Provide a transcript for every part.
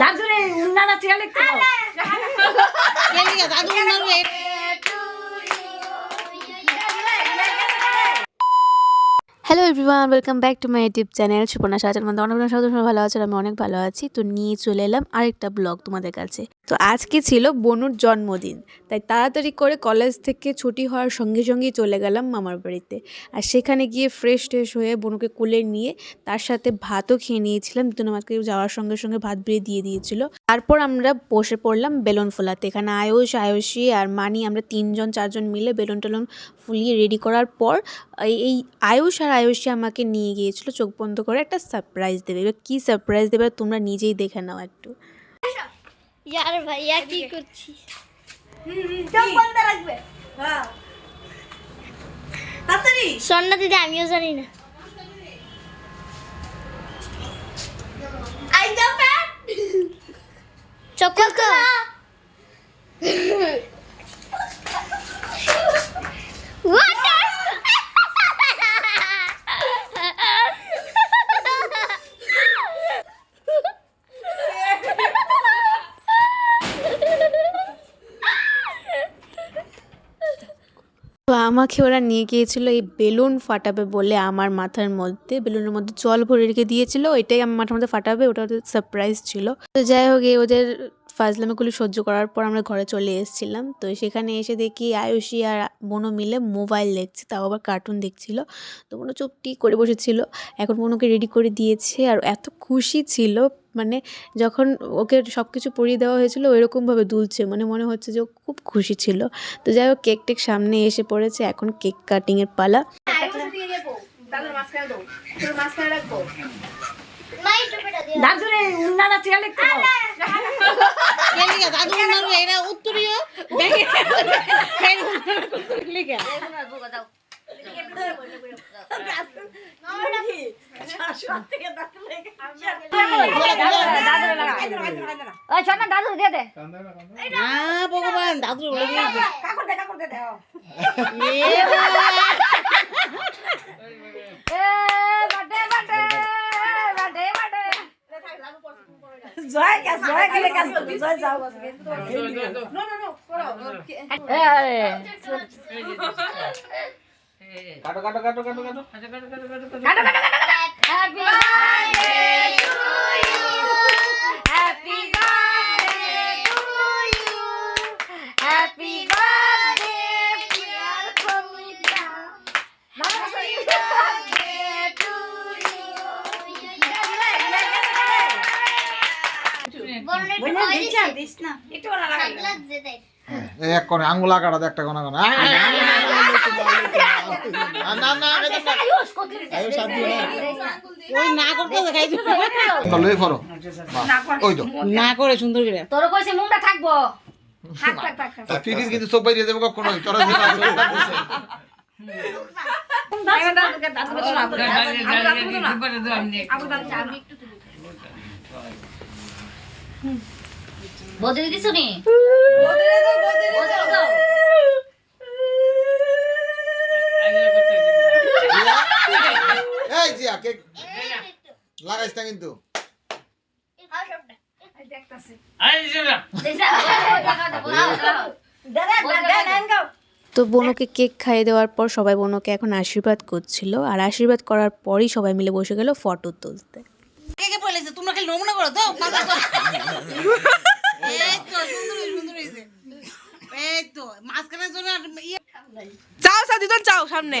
দাদুরে উন্নানা chair লিখতে দাদু উনারু hello everyone welcome back to my YouTube channel Suparna সাজার মধ্যে অনেক অনেক সবাই ভালো আছে আমি অনেক ভালো আছি। তো নিয়ে চলে এলাম আরেকটা ব্লগ তোমাদের কাছে। তো আজকে ছিল বনুর জন্মদিন, তাই তাড়াতাড়ি করে কলেজ থেকে ছুটি হওয়ার সঙ্গে সঙ্গেই চলে গেলাম মামার বাড়িতে। আর সেখানে গিয়ে ফ্রেশ ট্রেশ হয়ে বনুকে কোলে নিয়ে তার সাথে ভাতও খেয়ে নিয়েছিলাম। দুজন আমাকে যাওয়ার সঙ্গে সঙ্গে ভাত বেরিয়ে দিয়ে দিয়েছিল। তারপর আমরা বসে পড়লাম বেলুন ফোলাতে। এখানে আয়ুষ, আয়ুষী আর মানি আমরা তিনজন, চারজন মিলে বেলুন টেলুন ফুলিয়ে রেডি করার পর এই আয়ুষ আর আয়ুষী আমাকে নিয়ে গিয়েছিল চোখ বন্ধ করে একটা সারপ্রাইজ দেবে। এবার কী সারপ্রাইজ দেবে তোমরা নিজেই দেখে নাও একটু। यार भैया কি করছিস বন্ধ রাখবে হ্যাঁ তাড়াতাড়ি সন্না দিদি আমিও জানি না আই আমাকে ওরা নিয়ে গিয়েছিল এই বেলুন ফাটাবে বলে আমার মাথার মধ্যে, বেলুনের মধ্যে জল ভরে রেখে দিয়েছিল, ওইটাই আমার মাথার মধ্যে ফাটাবে, ওটা ওদের সারপ্রাইজ ছিল। তো যাই হোক, এই ওদের ফাজলামিগুলো সহ্য করার পর আমরা ঘরে চলে এসেছিলাম। তো সেখানে এসে দেখি আয়ুষী আর বোনো মিলে মোবাইল দেখছে, তাও আবার কার্টুন দেখছিল। তো বোনো চুপটি করে বসেছিল, এখন বোনোকে রেডি করে দিয়েছে, আর এত খুশি ছিল। মানে যখন ওকে সব কিছু পরিয়ে দেওয়া হয়েছিল ওইরকমভাবে দুলছে। মানে মনে হচ্ছে যে ও খুব খুশি ছিল। তো যাই হোক কেক টেক সামনে এসে পড়েছে। এখন কেক কাটিংয়ের পালা। দাদুর ভগবান দাদুর জয় কাজ জয় গেলে কাজ করবি জয় যাও নো নো নো করো এ আরে কাটো কাটো কাটো কাটো কাটো কাটো কাটো কাটো happy birthday to you happy birthday to you happy birthday dear Kamita happy birthday to you Bruyne দিছ দিছ না একটু ওরা লাগাই সাগলাত যেতে এই এক করে আঙ্গুল আকাটা দে একটা কোণে কোণে কিন্তু চোখ বাইরে যাবে বদলে দিছ না কিন্তু। তো বোনকে কেক খাইয়ে দেওয়ার পর সবাই বোনকে এখন আশীর্বাদ করছিল আর আশীর্বাদ করার পরই সবাই মিলে বসে গেল ফটো তুলতে। কে কে বলেছে তোমরা খালি নমুনা করো তো পাতা করো। এই তো সুন্দর সুন্দর হয়েছে। এই তো মাঝখানের জন্য আর ইয়ে যাও সা দুজন যাও সামনে।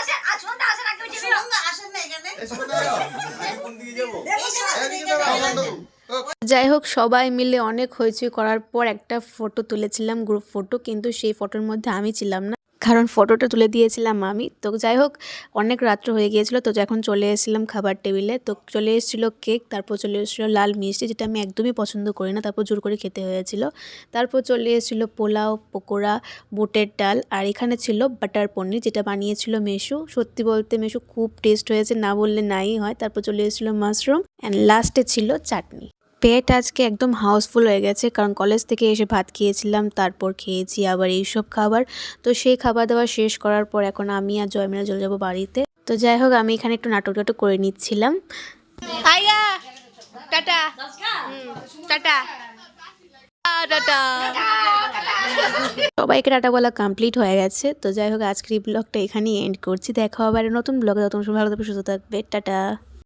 যাই হোক, সবাই মিলে অনেক হইচই করার পর একটা ফটো তুলেছিলাম গ্রুপ ফটো কিন্তু সেই ফটোর মধ্যে আমি ছিলাম না। কারণ ফটোটা তুলে দিয়েছিলাম আমি। তো যাই হোক, অনেক রাত্র হয়ে গিয়েছিল, তো যখন চলে এসেছিলাম খাবার টেবিলে, তো চলে এসেছিল কেক তারপর চলে এসেছিল লাল মিষ্টি, যেটা আমি একদমই পছন্দ করি না, তারপর জোর করে খেতে হয়েছিল। তারপর চলে এসেছিল পোলাও, পকোড়া, বুটের ডাল, আর এখানে ছিল বাটার পনির, যেটা বানিয়েছিল মেশু। সত্যি বলতে মেশু খুব টেস্ট হয়েছে, না বললে নাই হয়। তারপর চলে এসেছিল মাশরুম অ্যান্ড লাস্টে ছিল চাটনি। পেট আজকে একদম হাউসফুল হয়ে গেছে কারণ কলেজ থেকে এসে ভাত খেয়েছিলাম তারপর খেয়েছি আবার এইসব খাবার। তো সেই খাবার দাবার শেষ করার পর এখন আমি আর জয় জয়মিনা চলে যাব বাড়িতে। তো যাই হোক আমি এখানে একটু নাটক টাটক করে নিচ্ছিলাম। আইয়া টাটা। টাটা। সবাইকে টাটা বলা কমপ্লিট হয়ে গেছে। তো যাই হোক আজকের এই ব্লগটা এখানেই এন্ড করছি। দেখা আবার নতুন ব্লগে নতুন ভালো থাকবে সুস্থ থাকবে। টাটা।